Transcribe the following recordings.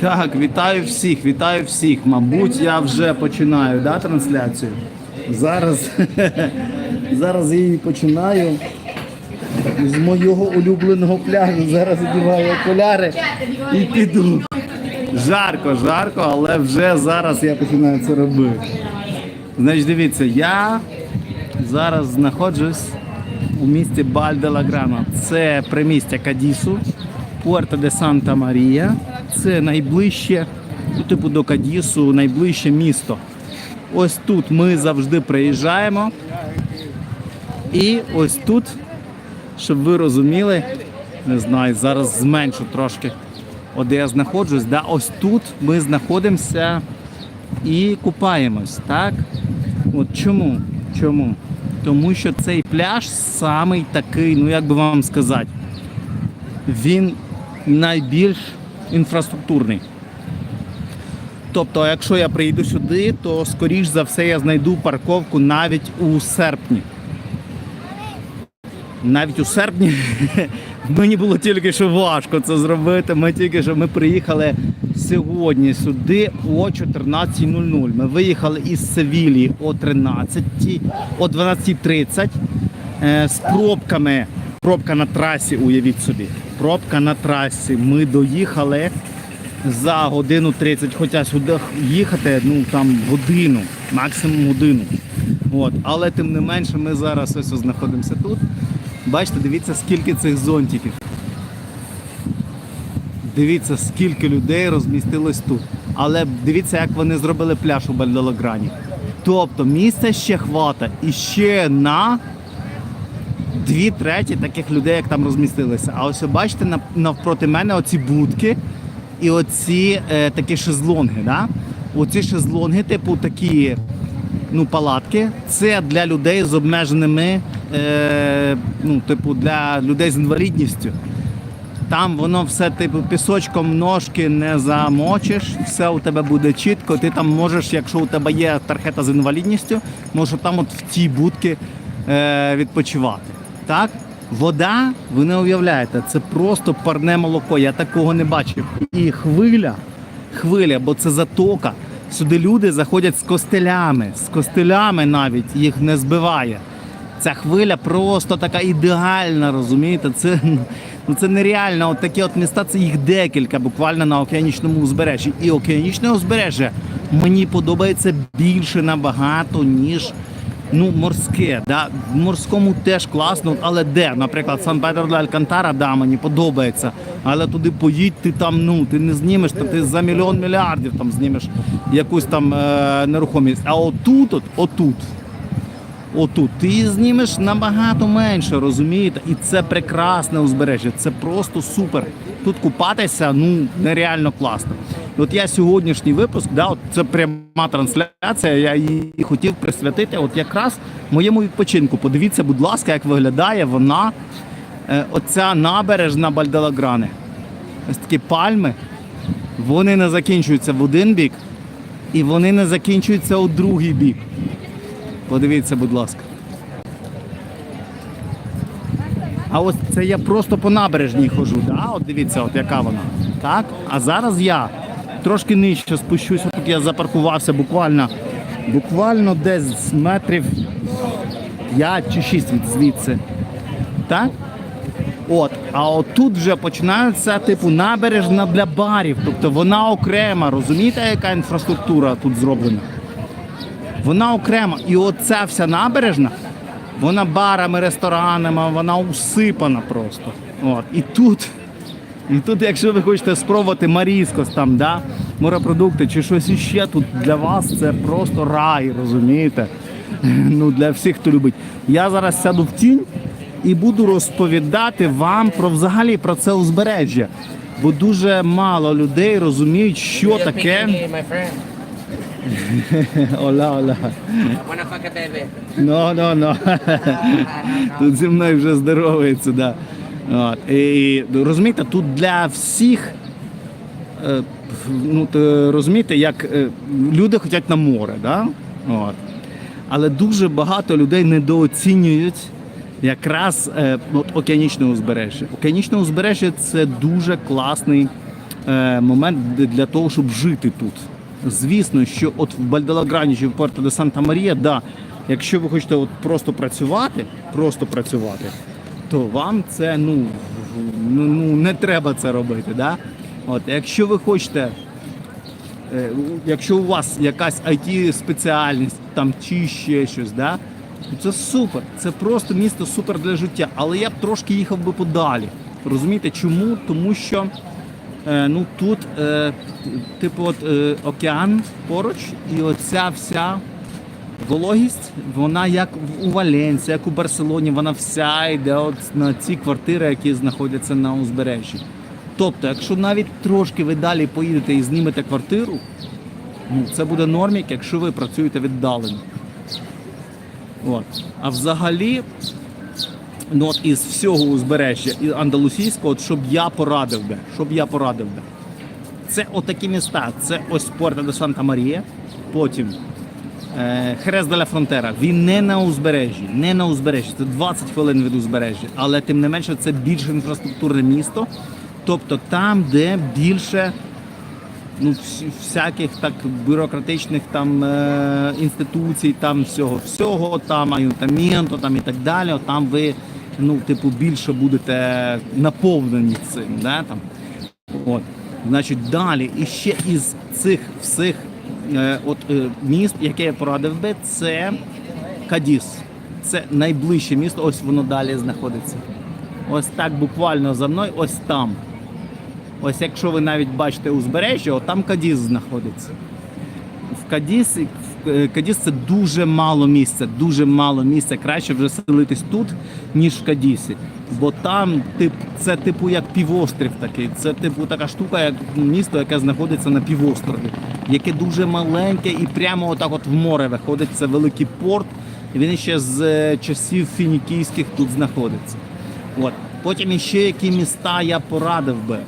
Так, вітаю всіх, вітаю всіх. Мабуть, я вже починаю да, трансляцію. Зараз, зараз її починаю з моєго улюбленого пляжу. Зараз одягаю окуляри і піду. Жарко, жарко, але вже зараз я починаю це робити. Значить, дивіться, я зараз знаходжусь у місті Бальделаграно. Це примістя Кадісу, Пуерто де Санта Марія. Це найближче, ну, типу до Кадісу, найближче місто. Ось тут ми завжди приїжджаємо. І ось тут, щоб ви розуміли, не знаю, зараз зменшу трошки, от де я знаходжусь. Да, ось тут ми знаходимося і купаємось, так? От чому? Чому? Тому що цей пляж самий такий, ну як би вам сказати, він найбільш інфраструктурний. Тобто, якщо я приїду сюди, то скоріш за все я знайду парковку навіть у серпні. Навіть у серпні мені було тільки що важко це зробити. Ми тільки що ми приїхали сьогодні сюди о 14.00. Ми виїхали із Севілії о 13, о 12.30 е, з пробками. Пробка на трасі, уявіть собі. Пробка на трасі. Ми доїхали за годину 30, хоча сюди їхати ну там годину, максимум годину. От. Але тим не менше ми зараз ось знаходимося тут. Бачите, дивіться, скільки цих зонтиків. Дивіться, скільки людей розмістилось тут. Але дивіться, як вони зробили пляж у Бальдолаграні. Тобто місця ще хвата і ще на дві треті таких людей, як там розмістилися. А ось бачите, навпроти мене оці будки і оці е, такі шезлонги. Да? Оці шезлонги, типу такі ну, палатки, це для людей з обмеженими, е, ну, типу, для людей з інвалідністю. Там воно все типу пісочком ножки не замочиш, все у тебе буде чітко. Ти там можеш, якщо у тебе є тархета з інвалідністю, можеш там от в тій будці е, відпочивати. Так? Вода, ви не уявляєте, це просто парне молоко. Я такого не бачив. І хвиля, хвиля, бо це затока. Сюди люди заходять з костелями, з костелями навіть їх не збиває. Ця хвиля просто така ідеальна, розумієте? Це, ну, це нереально. От такі от міста, це їх декілька, буквально на океанічному узбережжі. І океанічне узбережжя мені подобається більше набагато, ніж ну, морське. Да? Морському теж класно, але де? Наприклад, сан педро де Алькантара, да, мені подобається. Але туди поїдь, ти там, ну, ти не знімеш, ти за мільйон мільярдів там знімеш якусь там е- нерухомість. А отут, от, отут. Отут ти знімеш набагато менше, розумієте? І це прекрасне узбережжя, це просто супер. Тут купатися ну нереально класно. От я сьогоднішній випуск, да, от це пряма трансляція. Я її хотів присвятити от якраз моєму відпочинку. Подивіться, будь ласка, як виглядає вона, е, оця набережна Бальделаграни. Ось такі пальми. Вони не закінчуються в один бік, і вони не закінчуються у другий бік. Подивіться, будь ласка. А ось це я просто по набережній ходжу, да? От дивіться, от яка вона. Так? А зараз я трошки нижче спущуся. Тут я запаркувався буквально, буквально десь метрів 5 чи 6 від звідси. Так? От, а отут вже починається типу набережна для барів. Тобто вона окрема. Розумієте, яка інфраструктура тут зроблена? Вона окрема. І оця вся набережна, вона барами, ресторанами, вона усипана просто. От. І тут, і тут, якщо ви хочете спробувати маріскос, там, да, морепродукти чи щось іще, тут для вас це просто рай, розумієте? Ну, для всіх, хто любить. Я зараз сяду в тінь і буду розповідати вам про взагалі про це узбережжя. Бо дуже мало людей розуміють, що таке. Ола, ола. A baby? Ну, ну, ну. Тут зі мною вже здоровується, да. От. І розумієте, тут для всіх. Ну, розумієте, як е, люди хочуть на море, да? От. але дуже багато людей недооцінюють якраз е, от, океанічне узбережжя. Океанічне узбережжя це дуже класний е, момент для того, щоб жити тут. Звісно, що от в Бальдалаграні чи в Порто де Санта Марія, да, якщо ви хочете от просто працювати, просто працювати, то вам це ну, ну, ну не треба це робити. Да? От, якщо ви хочете Е, якщо у вас якась it спеціальність там чи ще щось, да, це супер. Це просто місто супер для життя. Але я б трошки їхав би подалі. Розумієте, чому? Тому що е, ну, тут, е, типу, от, океан поруч, і оця вся вологість, вона як у Валенсії, як у Барселоні, вона вся йде от на ці квартири, які знаходяться на узбережжі. Тобто, якщо навіть трошки ви далі поїдете і знімете квартиру, ну, це буде нормік, якщо ви працюєте віддалено. От. А взагалі, ну, от із всього узбережжя і андалусійського, от, щоб я порадив би, щоб я порадив би. Це отакі міста. Це ось Порта де Санта Марія, потім е, Хрест де ла Фронтера. Він не на узбережжі, не на узбережжі. Це 20 хвилин від узбережжя. Але тим не менше це більш інфраструктурне місто. Тобто там, де більше ну, всяких так бюрократичних там е, інституцій, там всього, всього, там аютаменту, там і так далі. Там ви ну, типу, більше будете наповнені цим. Да, там. От. Значить, далі і ще із цих всіх е, от, е, міст, яке я порадив би, це Кадіс. Це найближче місто, ось воно далі знаходиться. Ось так буквально за мною, ось там. Ось якщо ви навіть бачите узбережжя, от там Кадіс знаходиться. В Кадісі, в е, Кадіс це дуже мало місця, дуже мало місця. Краще вже селитись тут, ніж в Кадісі. Бо там тип, це типу як півострів такий. Це типу така штука, як місто, яке знаходиться на півострові, яке дуже маленьке і прямо отак от в море виходить. Це великий порт. І він ще з е, часів фінікійських тут знаходиться. От. Потім іще які міста я порадив би.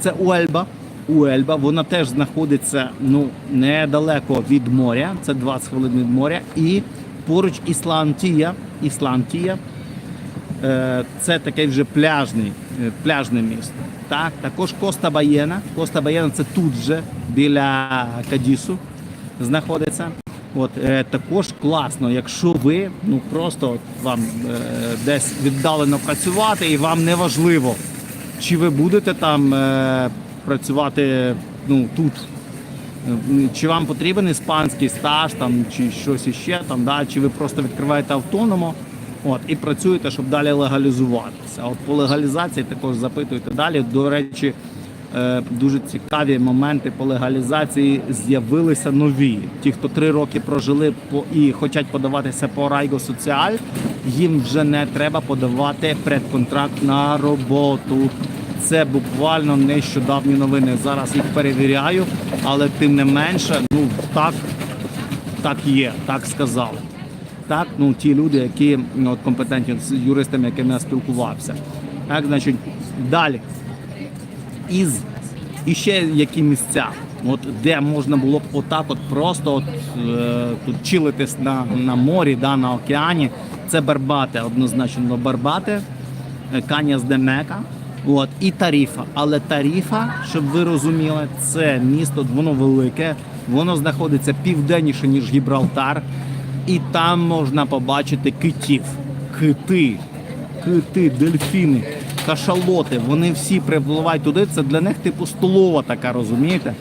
Це Уельба. Уельба, вона теж знаходиться ну, недалеко від моря, це 20 хвилин від моря. І поруч Іслантія. Іслантія е, це таке вже пляжний, е, пляжне місто. Так, також Коста Баєна. Коста Баєна це тут же біля Кадісу знаходиться. От е, також класно, якщо ви ну просто вам е, десь віддалено працювати, і вам не важливо, чи ви будете там е, працювати ну, тут. Е, Чи вам потрібен іспанський стаж там, чи щось іще, там, да? чи ви просто відкриваєте автономо от, і працюєте, щоб далі легалізуватися. От по легалізації також запитуєте далі. До речі, дуже цікаві моменти по легалізації з'явилися нові. Ті, хто три роки прожили по і хочуть подаватися по Райго Соціаль, їм вже не треба подавати предконтракт на роботу. Це буквально нещодавні новини. Зараз їх перевіряю, але тим не менше, ну так, так є, так сказали. Так, ну ті люди, які ну, от, компетентні з юристами, якими я спілкувався. Так, значить, далі. Із і ще які місця, от де можна було б отак, от просто от, е, тут чилитись на, на морі, да, на океані. Це Барбати, однозначно Барбати, е, Каняс де Мека, от, і Таріфа. Але Таріфа, щоб ви розуміли, це місто, воно велике, воно знаходиться південніше, ніж Гібралтар, і там можна побачити китів, кити, кити, дельфіни, кашалоти. Вони всі припливають туди. Це для них типу столова така, розумієте?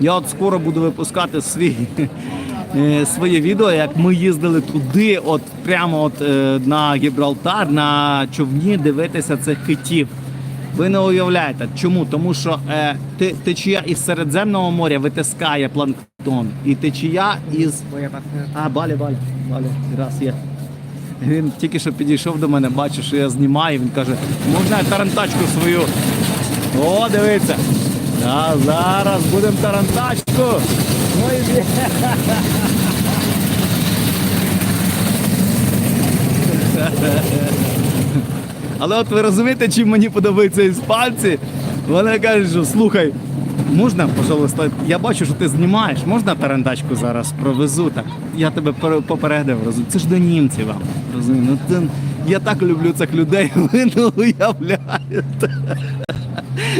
Я от скоро буду випускати свій, е, своє відео, як ми їздили туди, от прямо от е, на Гібралтар, на човні дивитися цих китів. Ви не уявляєте, чому? Тому що е, те- течія із Середземного моря витискає планктон, і течія із а, Балі, Балі, Балі, раз є. Він тільки що підійшов до мене, бачив, що я знімаю. Він каже, можна я тарантачку свою. О, дивіться. Да, зараз будемо тарантачку. Ой, бля. Але от ви розумієте, чим мені подобаються іспанці? Вони кажуть, що слухай, можна, пожалуйста, я бачу, що ти знімаєш, можна тарантачку зараз провезу так. Я тебе попередив, розумію. Це ж до німців вам. Розумію. Ну, ти, я так люблю цих людей, ви не уявляєте.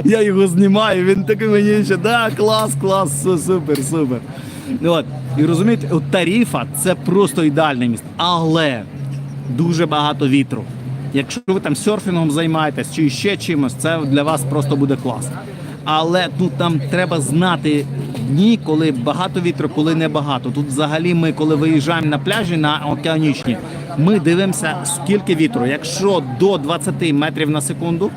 Я його знімаю, він такий мені ще, да, клас, клас, супер, супер. Ну, От. І розумієте, от тарифа це просто ідеальне місце. Але дуже багато вітру. Якщо ви там серфінгом займаєтесь чи ще чимось, це для вас просто буде клас. Але тут там треба знати дні, коли багато вітру, коли не багато. Тут взагалі ми, коли виїжджаємо на пляжі на океанічні, ми дивимося, скільки вітру. Якщо до 20 метрів на секунду,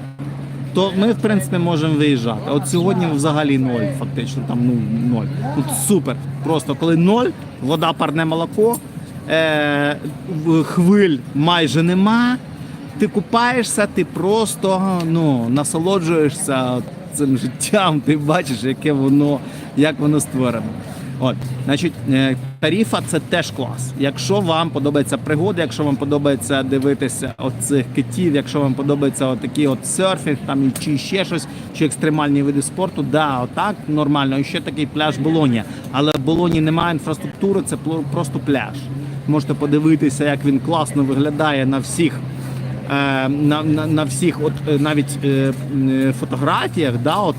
то ми, в принципі, можемо виїжджати. От сьогодні взагалі ноль, фактично, там ну ноль. Тут супер. Просто коли ноль, вода парне молоко, е- хвиль майже нема. Ти купаєшся, ти просто ну, насолоджуєшся цим життям, ти бачиш, яке воно, як воно створено. От, значить, е, тарифа це теж клас. Якщо вам подобається пригоди, якщо вам подобається дивитися оцих китів, якщо вам подобається отакий от серфінг, там чи ще щось, чи екстремальні види спорту, да, отак нормально. І ще такий пляж Болонія. Але в Болоні немає інфраструктури, це просто пляж. Можете подивитися, як він класно виглядає на всіх. Е, На, на, на всіх, от е, навіть е, фотографіях, да, от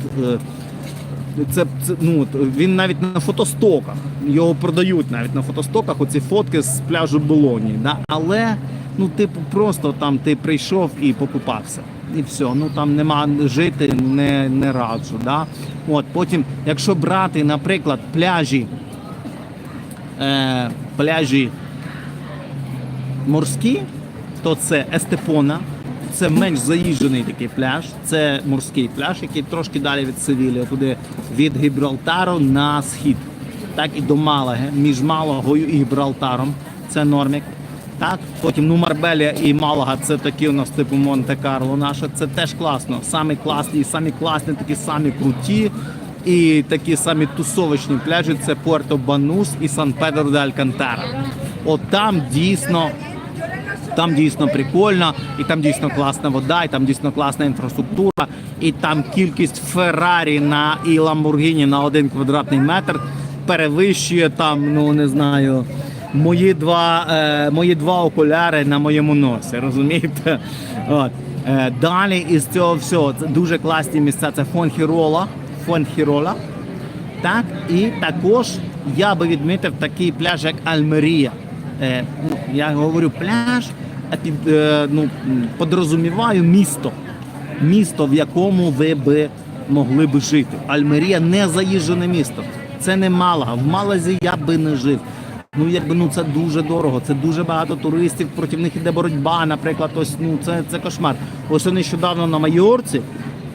це, це ну він навіть на фотостоках. Його продають навіть на фотостоках. Оці фотки з пляжу Болоні. Да? Але ну, типу, просто там ти прийшов і покупався. І все. Ну там нема жити, не, не раджу. Да? От потім, якщо брати, наприклад, пляжі, е, пляжі морські, то це Естепона. Це менш заїжджений такий пляж. Це морський пляж, який трошки далі від Севілі, туди від Гібралтару на схід. Так і до Малаги, між Малагою і Гібралтаром. Це нормік. Так, потім ну Марбелія і Малага це такі у нас типу Монте-Карло наше. Це теж класно. Самі класні, самі класні, такі самі круті. І такі самі тусовочні пляжі це Пуерто Банус і Сан Педро де Алькантара. От там дійсно там дійсно прикольно, і там дійсно класна вода, і там дійсно класна інфраструктура, і там кількість Феррарі на і Ламборгіні на один квадратний метр перевищує там, ну не знаю, мої два, е, мої два окуляри на моєму носі. Розумієте? От. Е, далі із цього всього це дуже класні місця. Це Фонхірола. Фонхірола. Так, і також я би відмітив такий пляж, як Альмерія. Е, ну, я говорю пляж, під, е, ну, подрозуміваю місто. Місто, в якому ви би могли би жити. Альмерія не заїжджене місто. Це не Малага. В Малазі я би не жив. Ну, якби ну це дуже дорого, це дуже багато туристів, проти них іде боротьба. Наприклад, ось ну це, це кошмар. Ось нещодавно на Майорці.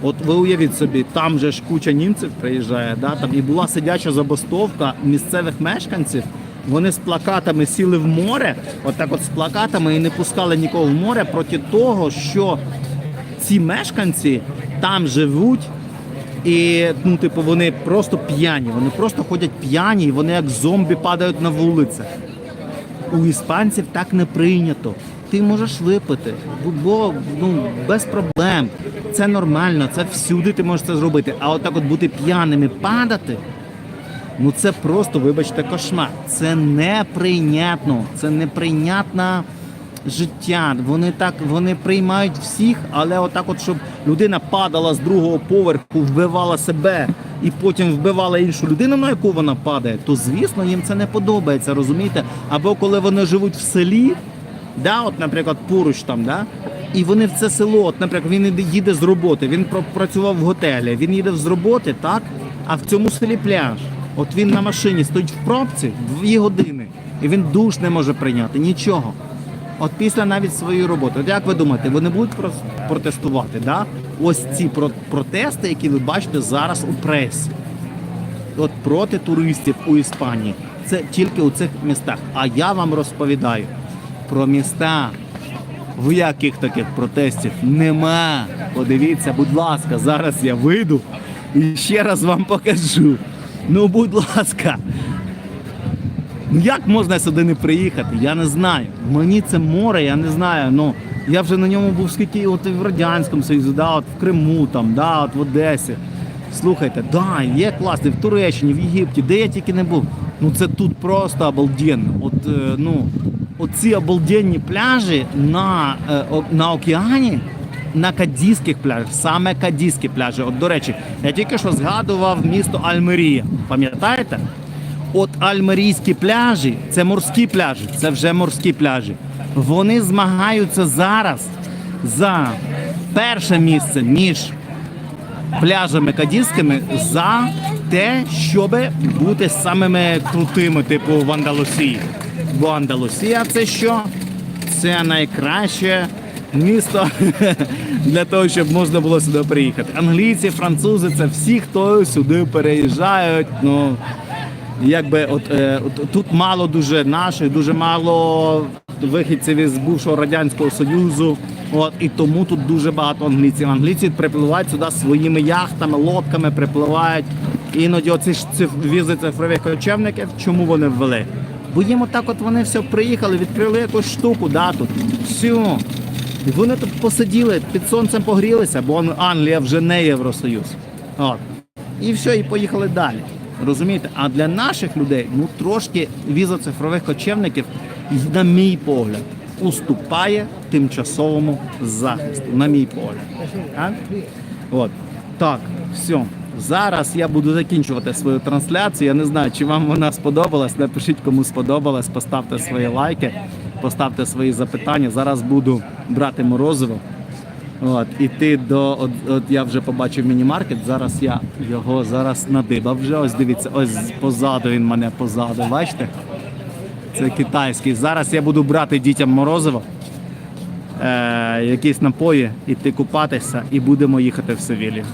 От ви уявіть собі, там же ж куча німців приїжджає, да? там і була сидяча забастовка місцевих мешканців. Вони з плакатами сіли в море, отак от з плакатами і не пускали нікого в море проти того, що ці мешканці там живуть. І ну, типу, вони просто п'яні, вони просто ходять п'яні, і вони як зомбі падають на вулицях. У іспанців так не прийнято. Ти можеш випити, бо ну без проблем. Це нормально, це всюди ти можеш це зробити. А отак от бути п'яним і падати. Ну це просто, вибачте, кошмар. Це неприйнятно. Це неприйнятне життя. Вони так вони приймають всіх, але отак, от щоб людина падала з другого поверху, вбивала себе і потім вбивала іншу людину, на яку вона падає, то звісно їм це не подобається, розумієте? Або коли вони живуть в селі, да, от, наприклад, поруч там, да, і вони в це село, от, наприклад, він їде з роботи, він працював в готелі, він їде з роботи, так, а в цьому селі пляж. От він на машині стоїть в пробці дві години, і він душ не може прийняти, нічого. От після навіть своєї роботи. От як ви думаєте, вони будуть протестувати? Да? Ось ці про- протести, які ви бачите зараз у пресі. От проти туристів у Іспанії. Це тільки у цих містах. А я вам розповідаю про міста, в яких таких протестів нема. Подивіться, будь ласка, зараз я вийду і ще раз вам покажу. Ну, будь ласка. Ну як можна сюди не приїхати? Я не знаю. Мені це море, я не знаю. Ну я вже на ньому був скільки от в Радянському Союзі, да, от в Криму, там, да, от в Одесі. Слухайте, да, є класний в Туреччині, в Єгипті, де я тільки не був. Ну це тут просто обалденно. От е, ну, оці обалденні пляжі на, е, на океані, на кадійських пляжах, саме кадійські пляжі. От, до речі, я тільки що згадував місто Альмерія. Пам'ятаєте? От альмерійські пляжі це морські пляжі, це вже морські пляжі. Вони змагаються зараз за перше місце між пляжами кадійськими за те, щоб бути самими крутими, типу в Андалусії. Бо Андалусія це що? Це найкраще місто для того, щоб можна було сюди приїхати. Англійці, французи це всі, хто сюди переїжджають. Ну якби от, е, от тут мало дуже наших, дуже мало вихідців із бувшого радянського союзу. От і тому тут дуже багато англійців. Англійці припливають сюди своїми яхтами, лодками припливають. Іноді оці ж візи цифрових кочевників. Чому вони ввели? Бо їм отак от вони все приїхали, відкрили якусь штуку, да, тут. Все. І вони тут посиділи, під сонцем погрілися, бо Англія вже не Євросоюз. От. І все, і поїхали далі. Розумієте? А для наших людей ну трошки віза цифрових кочевників, на мій погляд, уступає тимчасовому захисту. На мій погляд. А? От. Так, все. Зараз я буду закінчувати свою трансляцію. Я не знаю, чи вам вона сподобалась. Напишіть, кому сподобалась, поставте свої лайки, поставте свої запитання. Зараз буду брати морозиво. От, іти до. От, от я вже побачив міні-маркет. Зараз я його зараз надибав вже. Ось дивіться, ось позаду він мене позаду. Бачите? Це китайський. Зараз я буду брати дітям морозиво, е, якісь напої, іти купатися і будемо їхати в Севілію.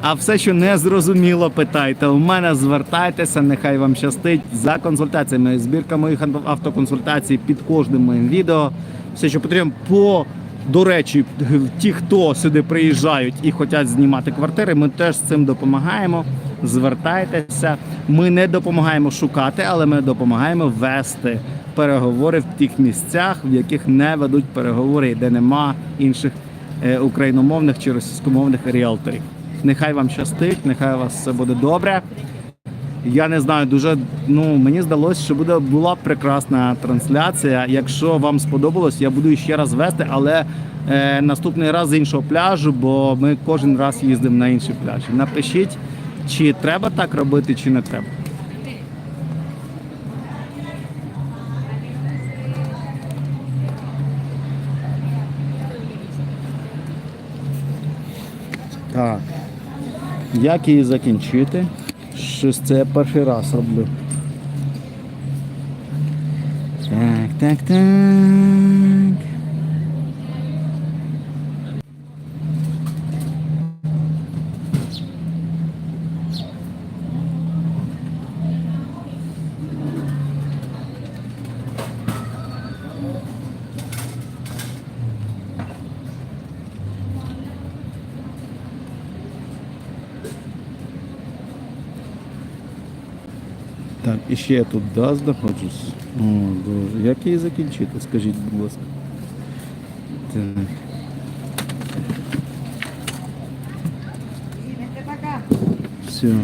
А все, що не зрозуміло, питайте. У мене звертайтеся, нехай вам щастить за консультаціями. Збірка моїх автоконсультацій під кожним моїм відео. Все, що потрібно по. До речі, ті, хто сюди приїжджають і хочуть знімати квартири, ми теж з цим допомагаємо. Звертайтеся. Ми не допомагаємо шукати, але ми допомагаємо вести переговори в тих місцях, в яких не ведуть переговори, де нема інших е, україномовних чи російськомовних ріелторів. Нехай вам щастить, нехай у вас все буде добре. Я не знаю, дуже ну мені здалося, що буде була прекрасна трансляція. Якщо вам сподобалось, я буду ще раз вести, але е, наступний раз з іншого пляжу, бо ми кожен раз їздимо на інші пляжі. Напишіть, чи треба так робити, чи не треба. Як її закінчити? Щось це я перший раз роблю. Так, так, так. Так, і ще я тут да, знаходжусь. О, Боже. Як її закінчити? Скажіть, будь ласка. Так. Все.